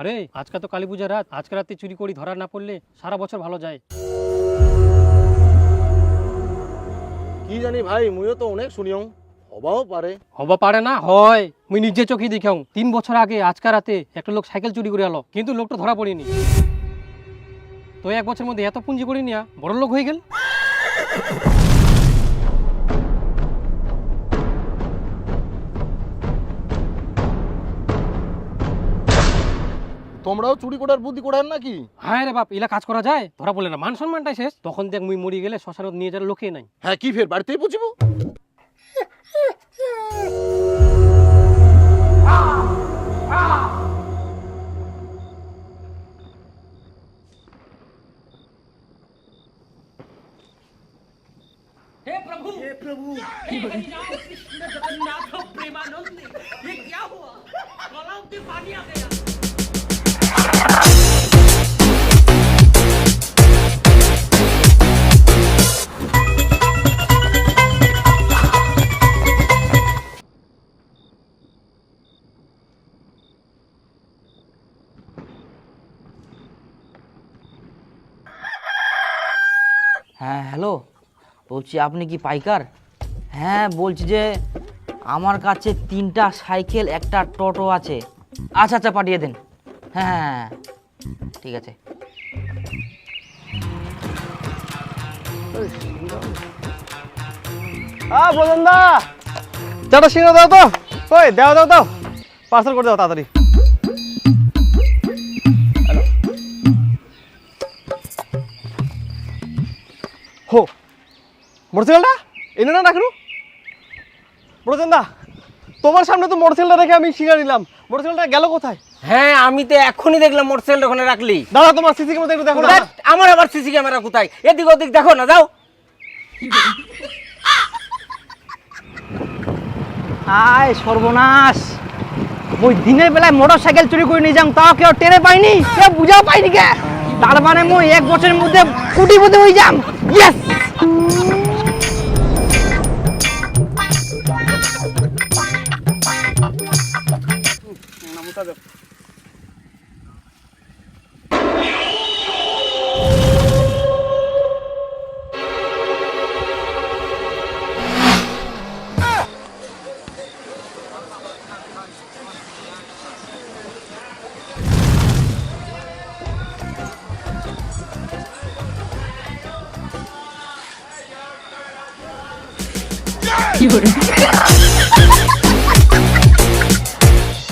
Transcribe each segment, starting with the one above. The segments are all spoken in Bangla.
আরে আজকে তো কালী পূজার রাত। আজকে রাতে চুরি করি ধরা না পড়লে সারা বছর ভালো যায়। কি জানি ভাই মুইও তো অনেক শুনিও হবাও পারে। হবা পারে না হয়। মুই নিজে চোখে দেখাও। তিন বছর আগে আজকে রাতে একটা লোক সাইকেল চুরি করে আলো কিন্তু লোকটা ধরা পড়েনি। তো এক বছরের মধ্যে এত পুঁজি করে নিয়া বড় লোক হয়ে গেল? তোমরাও চুরি করার বুদ্ধি করার নাকি? হ্যাঁ রে বাপ এলা কাজ করা যায়? ধরা বলে না মান সম্মানটাই শেষ। তখন দেখ মুই মরি গেলে শ্মশানত নিয়ে যাওয়ার লোকে নাই। হ্যাঁ কি ফের বাড়িতেই বুঝিব হ্যাঁ হ্যালো? বলছি আপনি কি পাইকার? হ্যাঁ বলছি যে আমার কাছে তিনটা সাইকেল একটা টোটো আছে। আচ্ছা আচ্ছা পাঠিয়ে দিন। হ্যাঁ হ্যাঁ হ্যাঁ, ঠিক আছে। দাও তো। ওই দাও দাও দাও পার্সেল করে দাও তাড়াতাড়ি। হো মোটরসাইকেলটা? এনে না রাখলু দা তোমার সামনে তো মোটরসাইকেলটা রেখে আমি সিঙ্গা নিলাম মোটরসাইকেলটা গেল কোথায়? হ্যাঁ আমি তো এখনই দেখলাম মোটরসাইকেল ওখানে রাখলি। দাদা তোমার সিসি ক্যামেরা একটু দেখো না আমার আবার সিসি ক্যামেরা কোথায়? এদিক ওদিক দেখো না যাও। আয় সর্বনাশ। ওই দিনের বেলায় মোটর সাইকেল চুরি করে নিয়ে যাম তাও কেউ টেরে পাইনি কেউ বুঝা পাইনি কে? তার মানে মই এক বছরের মধ্যে কোটিপতি হয়ে যাম। Yes!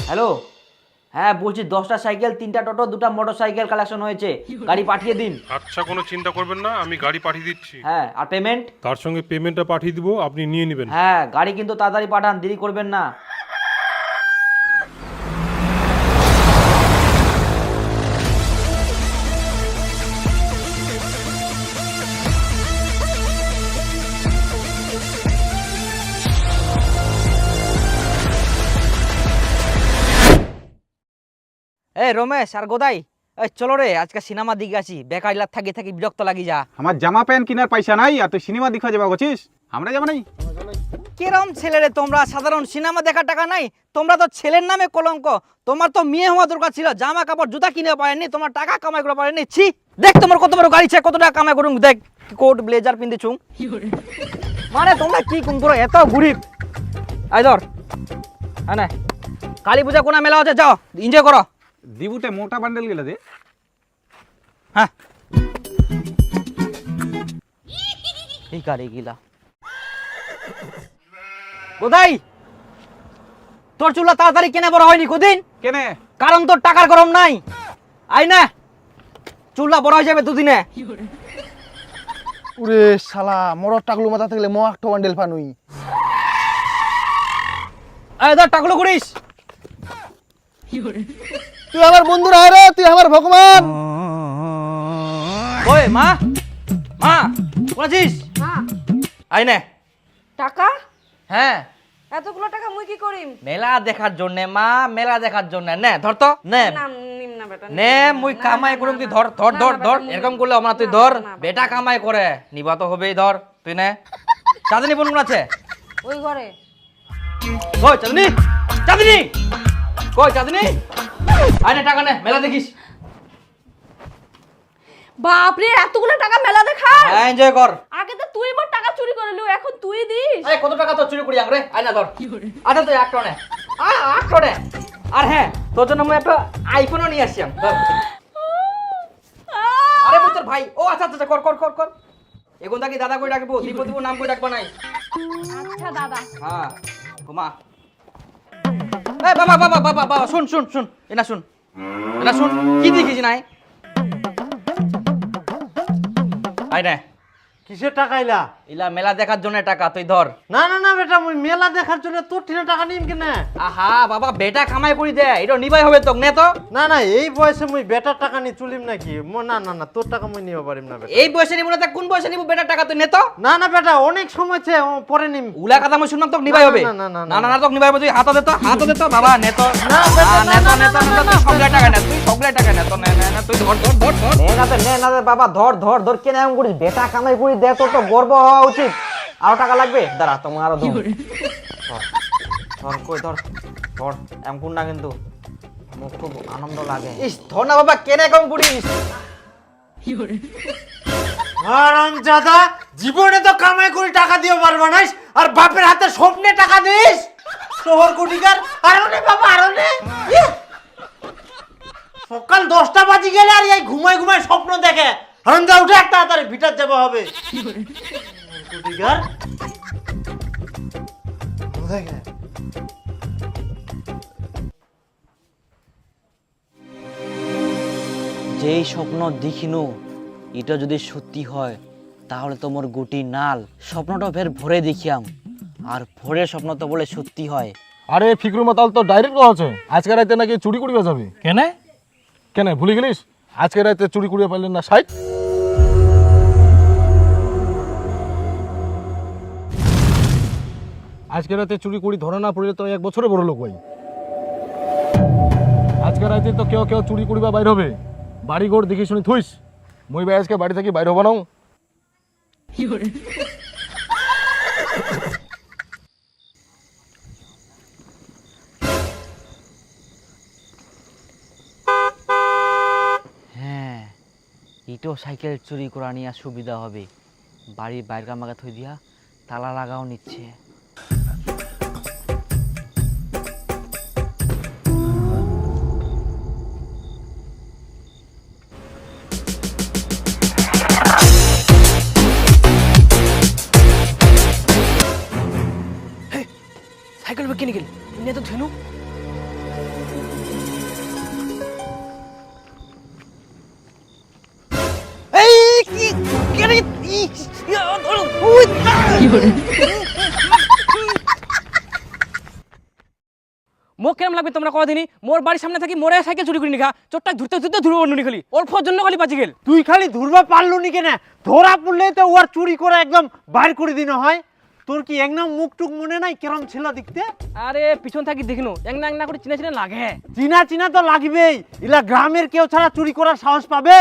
হ্যালো? হ্যাঁ বলছি দশটা সাইকেল তিনটা টোটো দুটা মোটর সাইকেল কালেকশন হয়েছে। গাড়ি পাঠিয়ে দিন। আচ্ছা কোনো চিন্তা করবেন না আমি গাড়ি পাঠিয়ে দিচ্ছি। হ্যাঁ আর পেমেন্ট তার সঙ্গে পেমেন্টটা পাঠিয়ে দিব আপনি নিয়ে নেবেন। হ্যাঁ গাড়ি কিন্তু তাড়াতাড়ি পাঠান দেরি করবেন না। এই রমেশ আর গোদাই এই চলো রে আজকে সিনেমা দিকে আসি। বেকার লাগ থাকি থাকি বিরক্ত লাগি যা। আমার জামা প্যান্ট কেনার পয়সা নাই আর তুই সিনেমা দেখা যাবা গছিস আমরা যাব নাই। কিরম ছেলে রে তোমরা? সাধারণ সিনেমা দেখার টাকা নাই। তোমরা তো ছেলের নামে কলঙ্ক। তোমার তো মেয়ে হওয়া দরকার ছিল। জামা কাপড় জুতা কিনে পারেনি তোমার টাকা কামাই করে পারেনি ছি দেখ তোমার কত বড় গাড়ি ছে কত টাকা কামাই করুন দেখ। কোট ব্লেজার পিন্দেছুং মানে তোমরা কি কোন করো এত গরিব? আই ধর। হ্যাঁ কালী পূজা কোনা মেলা আছে যাও এনজয় করো। দিবুতে মোটা বান্ডেল গেলে দে। হ্যাঁ। এই গাড়ি গিলা। কোথায় তোর চুলা তাড়াতাড়ি কেনে বড় হয়নি কদিন? কেনে? কারণ তোর টাকার গরম নাই। আই না। চুলা বড় হয়ে যাবে দুদিনে। উরে শালা মরর টাকলু মাথা থাকলে মো একটা বান্ডেল পানুই এই ধর টাকলো করিস তুই আমার বন্ধু রে রে তুই আমার ভগবান। ওই মা? মা বলেছিস হ্যাঁ আই না। টাকা? হ্যাঁ। এতগুলো টাকা মুই কি করিম? মেলা দেখার জন্য মা মেলা দেখার জন্য। নে ধর তো নে। না নিম না বেটা নে মুই কামাই করুম তুই ধর ধর ধর ধর। এরকম করলে আমরা তুই ধর বেটা। কামাই করে। নিবা তো হবেই ধর তুই নে। চাঁদনি বোন আছে? ওই ঘরে। ওই চাঁদনি? চাঁদনি! কই চাঁদনি? নে টাকা নে মেলা দেখিস। বাপরে এতগুলো টাকা মেলা দেখা হ্যাঁ এনজয় কর। আগে তো তুই আমার টাকা চুরি করে নিলি এখন তুই দিস। এই কত টাকা তোর চুরি করি আংরে? আয় না ধর। আচ্ছা তুই এক টনে। আট টনে। আর হ্যাঁ তোর জন্য আমি একটা আইফোনও নিয়ে আসছি আমি, আরে বুঝ তোর ভাই। ও আচ্ছা আচ্ছা আচ্ছা, কর কর কর কর। এখন তাকে দাদা কই ডাকবো? দীপু দীপু নাম কই ডাকবা নাই? আচ্ছা দাদা। হ্যাঁ ঘুমা। এই, বাবা বাবা বাবা বাবা শুন শুন শুন, এনা শুন এনা শুন, কি দেখিস নাই? আয় না। কিসের টাকা ইলা ইলা মেলা দেখার জন্য টাকা তুই ধর না না না বেটা মুই মেলা দেখার জন্য তোর ঠিনে টাকা নিম কেনে আহা বাবা বেটা কামাই করি দে এটা নিবাই হবে তোক নে তো না না এই বয়সে মুই বেটার টাকা নি চুলিম নাকি মো না না না তোর টাকা মুই নিতে পারিম না বেটা এই বয়সে নিব না তা কোন বয়সে নিব বেটা টাকা তুই নে তো না না বেটা অনেক সময় ছে পরে নিম উলা কথা মই শুনলাম তোক নিবাই হবে না, না, না, না না না তোক নিবাই হবে তুই হাত দে তো হাত দে তো বাবা নে তো না, বেটা, নে না, তো না, নে তো না, নে তো, না, সবগুলা টাকা নে তুই সবগুলা টাকা নে তো নে নে নে তুই ধর ধর ধর ধর। নে না নে না বাবা ধর ধর ধর কেন এমন করিস বেটা কামাই করি দে তোর তো গর্ব হওয়া উচিত। আরও টাকা লাগবে? দাঁড়া তোমার আরও ধর ধর, ধর কই ধর ধর এমন না কিন্তু আমার খুব আনন্দ লাগে। ইস ধর না বাবা কেনে কম করিস? আরাম জীবনে তো কামাই করে টাকা দিও পারবা নাইস আর বাপের হাতে স্বপ্নে টাকা দিস? শহর কোটিকার আরও নে বাবা আরও নে! সকাল দশটা বাজি গেলে আর এই ঘুমাই ঘুমাই স্বপ্ন দেখে। হারামজা উঠে একটা তাড়াতাড়ি ভিটার যাবে হবে। যেই স্বপ্ন দেখিনু এটা যদি সত্যি হয় তাহলে তো মোর গুটি নাল। স্বপ্নটা ফের ভরে দেখিয়াম। আর ভোরের স্বপ্ন তো বলে সত্যি হয়। আরে ফিক্রু মাতাল তো ডাইরেক্ট কথা আজকে রাতে নাকি চুরি করিয়া যাবি। কেনে? কেন, ভুলে গেলিস? আজকে রাতে চুরি করিয়া পাইলেন না সাইট? আজকে রাতে চুরি করি ধরা না পড়লে তো এক বছরে বড় লোক ভাই আজকে রাতে তো কেউ কেউ চুরি করিবা বাইর হবে। বাড়ি ঘর দেখি শুনি থুইস। মই ভাই আজকে বাড়ি থেকে বাইর হবা নাও। ইটো সাইকেল চুরি করা নিয়ে সুবিধা হবে। বাড়ির বাইরে আমাকে থই দিয়া তালা লাগাও নিচ্ছে। সাইকেল বেঁকে নিয়ে গেল? নিয়ে তো ধেনু। মোক কেমন লাগবে তোমরা কদিনই মোর বাড়ির সামনে থাকি মোরে সাইকেল চুরি করে নিখা চোরটা ধরতে ধরতে ধরবো নুনি খালি। জন্য খালি বাঁচি গেল। তুই খালি ধরবা পারল নি কেন? ধরা পড়লে তো ওর চুরি করে একদম বাইর করে দিন হয়। তোর কি একদম মুখ টুক মনে নাই কেরম ছিল দেখতে? আরে পিছন থাকি দেখিনো। একনা একনা করে চিনা চিনা লাগে। চিনা চিনা তো লাগবেই। ইলা গ্রামের কেউ ছাড়া চুরি করার সাহস পাবে?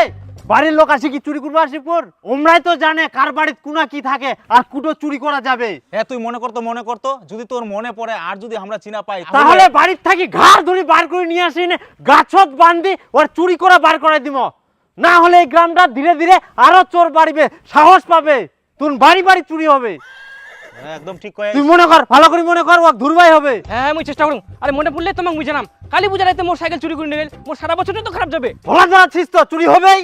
বাড়ির লোক আসে কি চুরি করব আসিপুর পর? ওমরাই তো জানে কার বাড়ির কুনা কি থাকে আর কুটো চুরি করা যাবে। হ্যাঁ তুই মনে করতো মনে করতো যদি তোর মনে পড়ে আর যদি আমরা চিনা পাই তাহলে বাড়ির থাকি ঘাড় ধরে বার করে নিয়ে আসি নে গাছত বান্ধি ওর চুরি করা বার করে দিব না হলে এই গ্রামটা ধীরে ধীরে আরও চোর বাড়িবে সাহস পাবে তোর বাড়ি বাড়ি চুরি হবে। একদম ঠিক কয়ে তুই মনে কর ভালো করে মনে কর ও ধুরবাই হবে। হ্যাঁ আমি চেষ্টা আরে মনে পড়লে তোমাকে বুঝালাম কালী পূজা রাতে মোর সাইকেল চুরি করে নিয়ে গেল। মোর সারা বছরটা তো খারাপ যাবে। ভোলা ধরাচ্ছিস তো চুরি হবেই।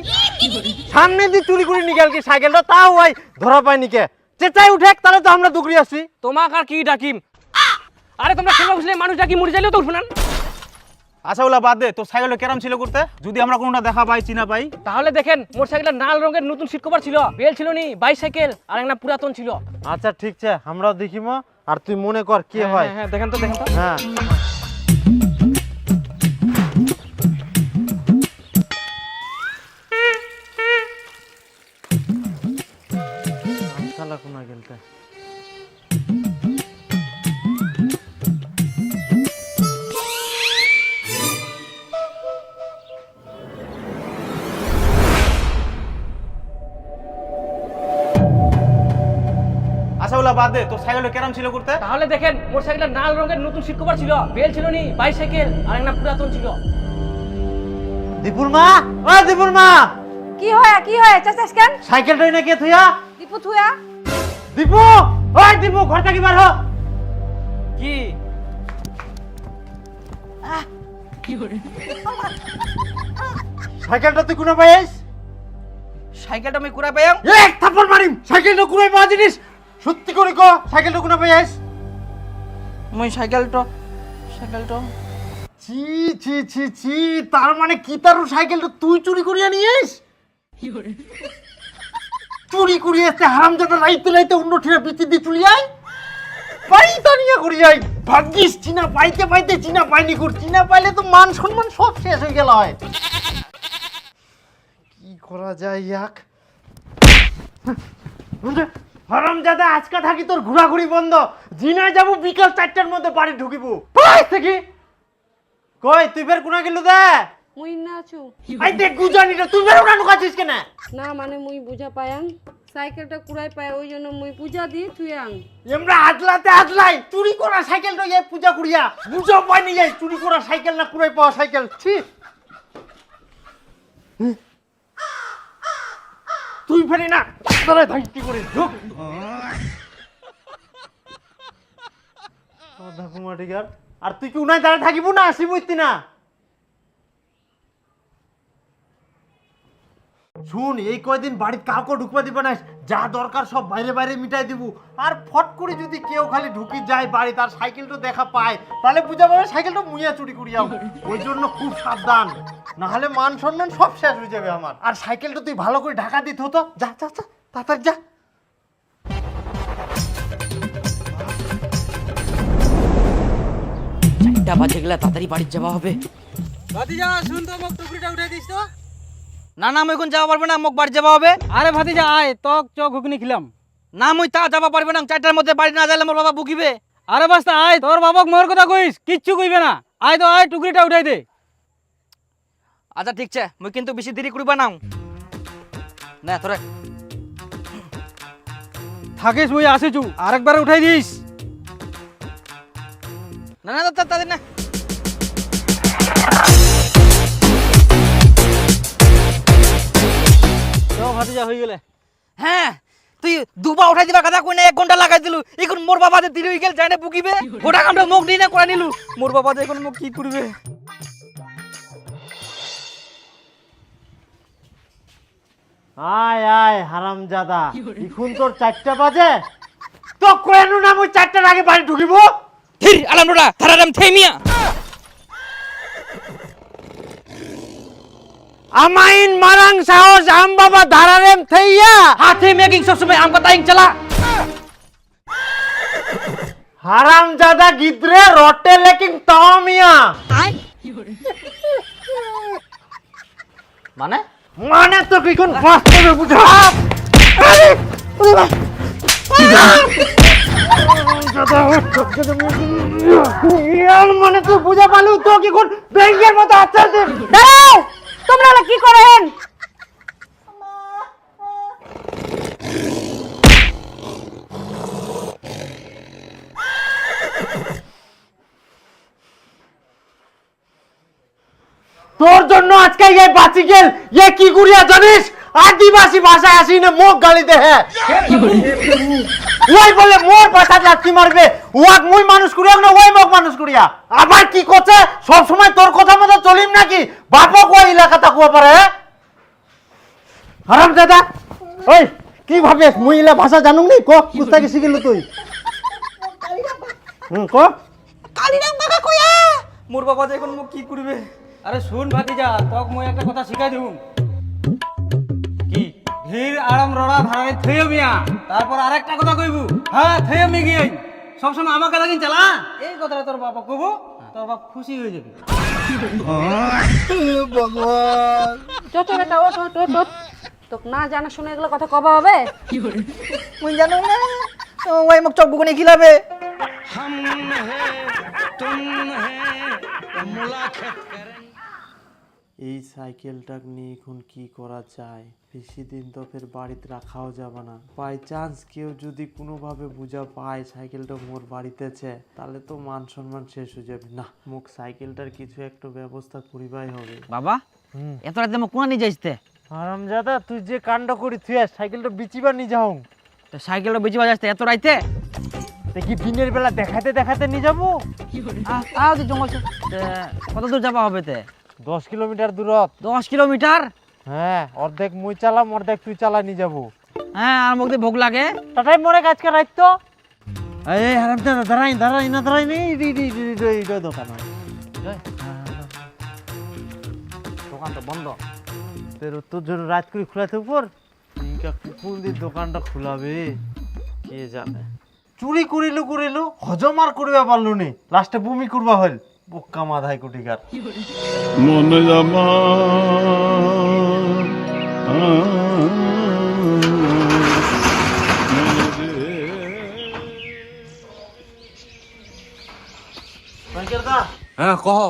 সামনে দিয়ে চুরি করে নিয়ে গেল কি সাইকেলটা তাও ওই ধরা পায়নি কে। চেঁচাই উঠে তাহলে তো আমরা দুকরি আসি তোমাকে আর কি ডাকিম? আরে তোমরা খেলা বসলে মানুষ ডাকি মরে যাইলেও তো উঠবে না। আচ্ছা ওলা বাদ দে তোর সাইকেলটা কেরম ছিল করতে? যদি আমরা কোনোটা দেখা পাই চিনা পাই। তাহলে দেখেন লাল রঙের নতুন সিট কভার ছিল। বেল ছিল নি বাইসাইকেল আর একটা পুরাতন ছিল। আচ্ছা ঠিক আছে আমরাও দেখিমো আর তুই মনে কর কি হ্যাঁ, হয় হ্যাঁ, হ্যাঁ দেখেন তো দেখেন তো। হ্যাঁ। বাদ দে তোর সাইকেলটা কেরাম ছিল করতে? তাহলে দেখেন মোটরসাইকেলটা লাল রঙের নতুন সিট কভার ছিল বেল ছিল নি বাইসাইকেল আর একটা পুরাতন ছিল। দীপুর মা ও দীপুর মা কি হয় কি হয়? চাচাস কেন? সাইকেলটা এনে কে থুয়া? দীপু থুয়া? দীপু! ওই দীপু ঘর থেকে বার হ কি? সাইকেলটা তুই কোনে পাইস সাইকেলটা আমি কুড়া পেয়াম এক থাপ্পড় মারিম! সাইকেলটা কোনে পাওয়া জিনিস? সত্যি করে কো সাইকেলটা কোনে পাইস মই সাইকেলটা সাইকেলটা ছি ছি ছি ছি তার মানে কি তার সাইকেলটা তুই চুরি করিয়া নিয়েস চুরি করিয়া এসে হারামজাদা রাইতে রাইতে অন্য ঠিরা বিচি দিয়ে চুলি আয় পাইতা নিয়ে করি যাই ভাগ্যিস চিনা পাইতে পাইতে চিনা পাইনি কর চিনা পাইলে তো মান সম্মান সব শেষ হয়ে গেল হয় কি করা যায় ইয়াক হারামজাদা আজকে থাকি তোর ঘোরাঘুরি বন্ধ। জিনা যাব বিকাল চারটার মধ্যে বাড়ি ঢুকিব। পাইস থেকে কই তুই ফের কোনা গেলু দে? মুই না আছু। আই দেখ গুজানিটা তুই ফের ঢুকাছিস কেন? না মানে মুই বুঝা পায়াং সাইকেলটা কুড়াই পায় ওই জন্য মুই পূজা দিয়ে থুয়াং এমরা আদলাতে আদলাই চুরি করা সাইকেলটা যাই পূজা করিয়া। বুঝা পাইনি যাই চুরি করা সাইকেল না কুড়াই পাওয়া সাইকেল? ছি। তুই ফেরি না। দাঁড়ায় ধাইটি করে ঢুক আধা কুমাটিকার আর তুই কি উনায় দাঁড়ায় থাকিব না আসি বুঝতি না শুন, এই কয়দিন বাড়িতে কাউকে ঢুকবা দিবে না, যা দরকার সব বাইরে বাইরে মিটাই দিব। আর ফট করে যদি কেউ খালি ঢুকি যায় বাড়ি, তার সাইকেলটা দেখা পায়, তাহলে বুঝা পাবে সাইকেলটা মুইয়া চুরি করিয়া ওই জন্য খুব সাবধান। না হলে মান সম্মান সব শেষ হয়ে যাবে আমার। আর সাইকেলটা তুই ভালো করে ঢাকা দিতে হতো যা যা যা। তাড়াতাড়ি যা। চারটা বাজে গেলে তাড়াতাড়ি বাড়ি যাওয়া হবে। ভাতিজা শুন তো মোক টুকরিটা উঠাই দিস তো। না না মুই এখন যাওয়া পারবে না মোক বাড়ি যাওয়া হবে। আরে ভাতিজা আয় তক চক ঘুগনি খিলাম। না মুই তা যাওয়া পারবে না চারটার মধ্যে বাড়ি না যাইলে মোর বাবা বুকিবে আরে বাস্তা আয় তোর বাবক মোর কথা কইস কিচ্ছু কইবে না। আয় তো আয় টুকরিটা উঠাই দে। আচ্ছা ঠিক আছে মুই কিন্তু বেশি দেরি করিবা না না তোরে। থাকিস মুই আসিছু আরেকবার উঠাই দিস। না না তাদের না। ভাতিজা হয়ে গেলে। হ্যাঁ তুই উঠাই দিবা কথা কই না এক ঘণ্টা লাগাই দিলু। এখন মোর বাবা যে দেরি গেল জানে বুকিবে। গোটা কামটা মুখ দিয়ে না করে নিলু। মোর বাবা যে এখন মুখ কি করবে আয় আয় হারামজাদা। এখন তোর চারটা বাজে। তো কেন না আমি চারটার আগে বাড়ি ঢুকিব? থির আলামডোরা থারারাম থেমিয়া আমাইন মারাং সাহস আম বাবা ধারারেম থেইয়া হাতে মেকিং সবসময় আমকা তাইং চালা। হারামজাদা গিদ্রে রটে লেকিং তামিয়া মানে? মানে তো কি কোন বাস্তবে বুঝা আরে, ওরে মানে তো বুঝা পালু তো কি কোন ব্যাংকের মতো দাঁড়াও তোমরা কি করেন তোর জন্য আজকে এই বাঁচি গেল এ কি করিয়া জানিস? আদিবাসী ভাষায় আসি না মুখ গালি দেহে ওই বলে মোর ভাষা মারবে। ওয়াক মুই মানুষ করিয়া না ওই মুখ মানুষ করিয়া। আবার কি করছে? সব সময় তোর কথা মতো চলিম নাকি? বাপক ওই এলাকাটা কুয়া পারে হারাম দাদা। ওই কি ভাবিস? মুই ইলা ভাষা জানুম নি? ক কুস্তাকি শিখিলু তুই? হুম ক? কালিরাম কাকা কইয়া? মোর বাবা যে এখন মুখ কি করবে। আরে শুন ভাতিজা তক মই একটা কথা শিখাই দেবো। কি? ধীর আরাম রড়া ধারে থেয়ে মিয়া। তারপর আরেকটা কথা কইবু। হ্যাঁ থেয়ে মি গিয়ে। সবসময় আমাকে লাগিন চালা। এই কথাটা তোর বাবা কবু তোর বাপ খুশি হয়ে যাবে। ভগবান চট বেটা ও টোট টোট তোক না জানা শুনে এগুলো কথা কবা হবে? মুই জানো না? ওই মুখ চক বুকুনি খিলাবে। এই সাইকেলটা নিয়ে এখন কি করা যায়? বেশি দিন তো ফের বাড়িতে রাখাও যাবে না। বাই চান্স কেউ যদি কোনোভাবে বুঝা পায় সাইকেলটা মোর বাড়িতেছে তাহলে তো মান সম্মান শেষ হয়ে যাবে। না মোক সাইকেলটার কিছু একটা ব্যবস্থা করিবাই হবে। বাবা এত রাতে মোক কোনা নিয়ে যাইতে? আরামজাদা তুই যে কাণ্ড করি তুই আর সাইকেলটা বিচিবার নিয়ে যাও। তো সাইকেলটা বেশি বাজাইতে এত রাইতে? দেখি দিনের বেলা দেখাতে দেখাতে নিয়ে যাব? আহ তো জঙ্গল কত দূর যাবা হবে তে? দশ কিলোমিটার দূরত। দশ কিলোমিটার? হ্যাঁ অর্ধেক মুই চালাম অর্ধেক তুই চালা নিয়ে যাব। হ্যাঁ আর মুখ ভোগ লাগে। টাটাই মরে কাজকে রাখত এই হারাম দাঁড়াই দাঁড়াই না দাঁড়াই নেই দোকান। দোকানটা বন্ধ। তোর তোর জন্য রাত করে খোলাতে উপর কোন দিন দোকানটা খোলাবে। কে জানে? চুরি করিলো করিলো হজম আর করবে পারল নি লাস্টে বমি করবা হল বোক্কা মাথায় কুটিকার। মনে জামা হ্যাঁ কহ।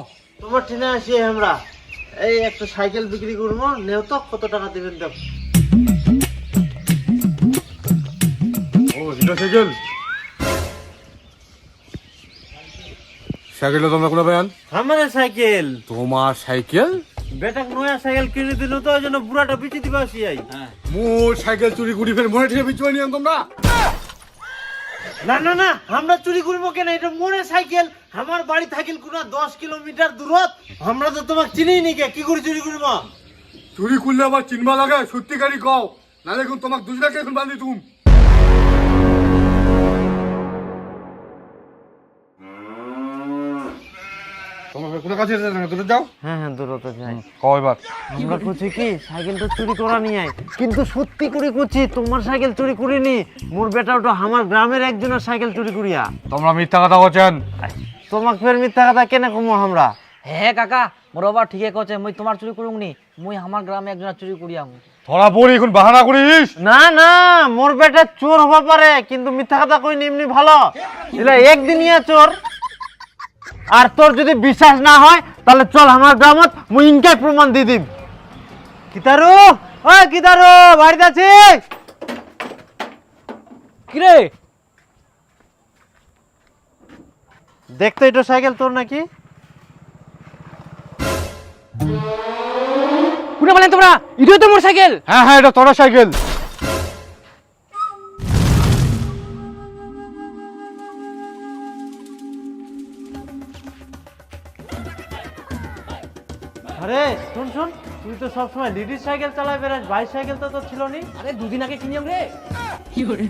তোমার ঠিনে আসি আমরা। এই একটা সাইকেল বিক্রি করব নেও তো কত টাকা দেবেন দেব ও সাইকেল? সাইকেলটা তোমরা কোথায় পেয়ান আমাদের সাইকেল। তোমার সাইকেল? বেটাক নয়া সাইকেল কিনে দিল তো ওই জন্য বুড়াটা বিচি দিবা আসি আই। মোর সাইকেল চুরি করি ফের মনে ঠিক বিচুয়া নিয়ে তোমরা? না না না আমরা চুরি করব কেন? এটা মোরে সাইকেল। আমার বাড়ি থাকিল কোনা দশ কিলোমিটার দূরত। আমরা তো তোমাকে চিনি নি কে কি করে চুরি করব? চুরি করলে আবার চিনবা লাগে সত্যিকারই কও। নালে এখন তোমাকে দুজনাকে এখন বান্ধি তুম। তোমার কোথায় কাছে দূরে যাও। হ্যাঁ হ্যাঁ দূরত যাই। কও আমরা করছি কি? সাইকেলটা চুরি করা নিয়ে আয়। কিন্তু সত্যি করে করছি তোমার সাইকেল চুরি করিনি। মোর বেটা ওটা আমার গ্রামের একজনের সাইকেল চুরি করিয়া। তোমরা মিথ্যা কথা বলছেন তোমাকে ফের মিথ্যা কথা কেন কমো আমরা? হ্যাঁ কাকা মোর বাবা ঠিকই কছে মুই তোমার চুরি করুম নি মুই আমার গ্রামে একজনের চুরি করিয়াম ধরা পড়ি এখন বাহানা করিস। না না মোর বেটা চোর হবা পারে কিন্তু মিথ্যা কথা কই এমনি ভালো। এলা একদিনিয়া চোর। আর তোর যদি বিশ্বাস না হয় তাহলে চল আমার গ্রামত মুই ইনকাই প্রমাণ দিয়ে দিম। কিতারু ও কিতারু বাড়িতে আছিস? কিরে? দেখতো এটা সাইকেল তোর নাকি? কোনে বলেন তোমরা? ইডিও তো মোর সাইকেল। হ্যাঁ হ্যাঁ এটা তোর সাইকেল। শুন তুই তো সবসময় লিডিস সাইকেল চালাই বেড়াস বাইক সাইকেল তো তোর ছিল নি আরে দুদিন আগে কিনিয়াম রে? কি করে?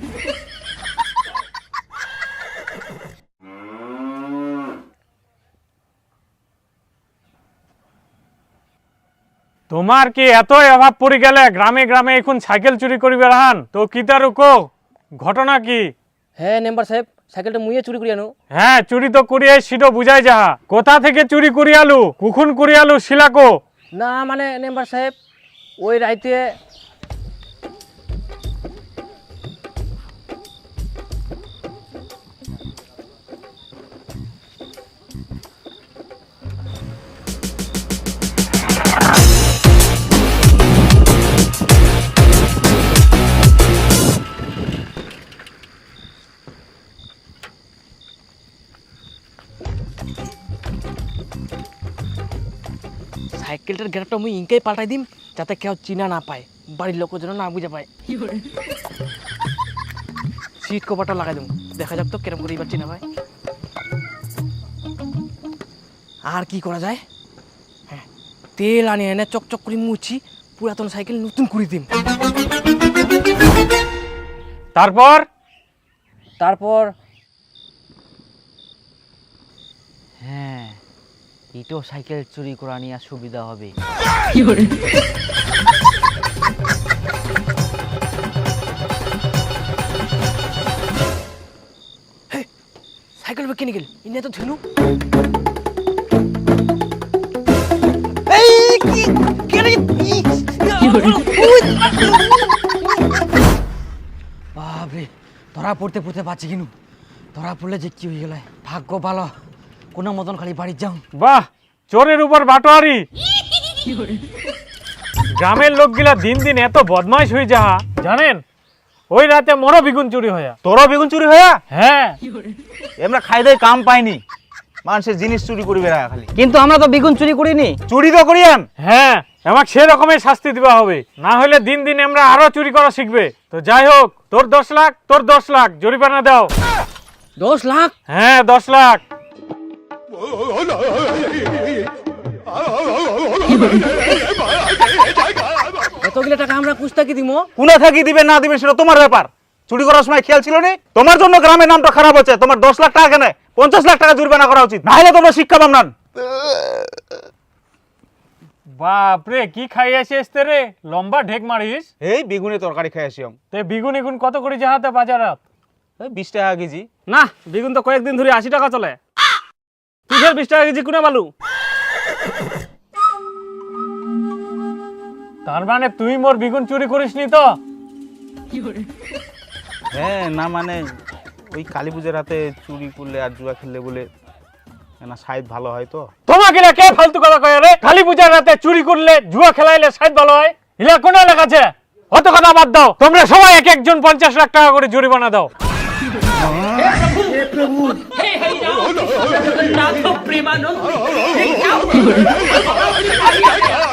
তোমার কি এতই অভাব পড়ে গেলে গ্রামে গ্রামে এখন সাইকেল চুরি করিবে রাহান? তো কি তার কো ঘটনা কি? হ্যাঁ মেম্বার সাহেব সাইকেলটা মুইয়ে চুরি করিয়ানো হ্যাঁ চুরি তো করিয়ে সিটো বুঝাই যাহা। কোথা থেকে চুরি করিয়ালু? কুখুন করিয়ালু? শিলাকো? না মানে মেম্বার সাহেব ওই রাইতে সাইকেলটার গ্যাপটা মুই ইনকাই পাল্টাই দিম যাতে কেউ চিনা না পায় বাড়ির লোক যেন না বুঝে পায়। সিট কভারটা লাগাই দেবো দেখা যাক তো কেরম করে এবার চিনা পায় আর কি করা যায়? হ্যাঁ তেল আনি এনে চকচক করে মুছি পুরাতন সাইকেল নতুন করে দিম। তারপর? তারপর? হ্যাঁ ইটো সাইকেল চুরি করা নিয়ে সুবিধা হবে। সাইকেল কিনে গেল? ইনে তো ধুনু। বাপরে ধরা পড়তে পড়তে পাচ্ছি কিনু। ধরা পড়লে যে কি হয়ে গেল? ভাগ্য ভালো। কোনো মতন খালি বাড়ি যাও। বাহ চোরের উপর বাটোয়ারি। গ্রামের লোকগুলা দিন দিন এত বদমাইশ হয়ে যাহা জানেন? ওই রাতে মরো বিগুন চুরি হইয়া তোরও বেগুন চুরি হইয়া হ্যাঁ। আমরা খাই দেয় কাম পাইনি। মানুষের জিনিস চুরি করি বেড়া খালি। কিন্তু আমরা তো বেগুন চুরি করিনি। চুরি তো করি করিয়ান হ্যাঁ আমাকে সে রকমের শাস্তি দেওয়া হবে। না হলে দিন দিন আমরা আরও চুরি করা শিখবে। তো যাই হোক তোর দশ লাখ তোর দশ লাখ জরিমানা দাও। দশ লাখ? হ্যাঁ দশ লাখ। এতগুলো টাকা আমরা কুস্তাকি দিব কোনা থাকি দিবেন না দিবেন সেটা তোমার ব্যাপার। চুরি করার সময় খেয়াল ছিল নি? তোমার জন্য গ্রামের নামটা খারাপ হচ্ছে তোমার দশ লাখ টাকা কেন পঞ্চাশ লাখ টাকা জরিমানা করা উচিত। না হলে তোমরা শিক্ষা পাম না। বাপরে কি খাই আসিস তে রে? লম্বা ঢেক মারিস। এই বেগুনে তরকারি খাই আসি তে বিগুন এগুন কত করে যাহাতে বাজারাত? এই বিশ টাকা কেজি। না বেগুন তো কয়েকদিন ধরে আশি টাকা চলে। বিশ টাকা কেজি কোনে বালু। তার মানে তুই মোর বিগুন চুরি করিসনি তো? হ্যাঁ না মানে ওই কালী পুজোর রাতে চুরি করলে আর জুয়া খেললে বলে না সাইড ভালো হয় তো। তোমাকে না কে ফালতু কথা কয় রে? কালী পূজার রাতে চুরি করলে জুয়া খেলাইলে সাইড ভালো হয়? ইলা কোন এলাকা আছে? অত কথা বাদ দাও। তোমরা সবাই এক একজন পঞ্চাশ লাখ টাকা করে জরিমানা দাও। প্রেমানন্দ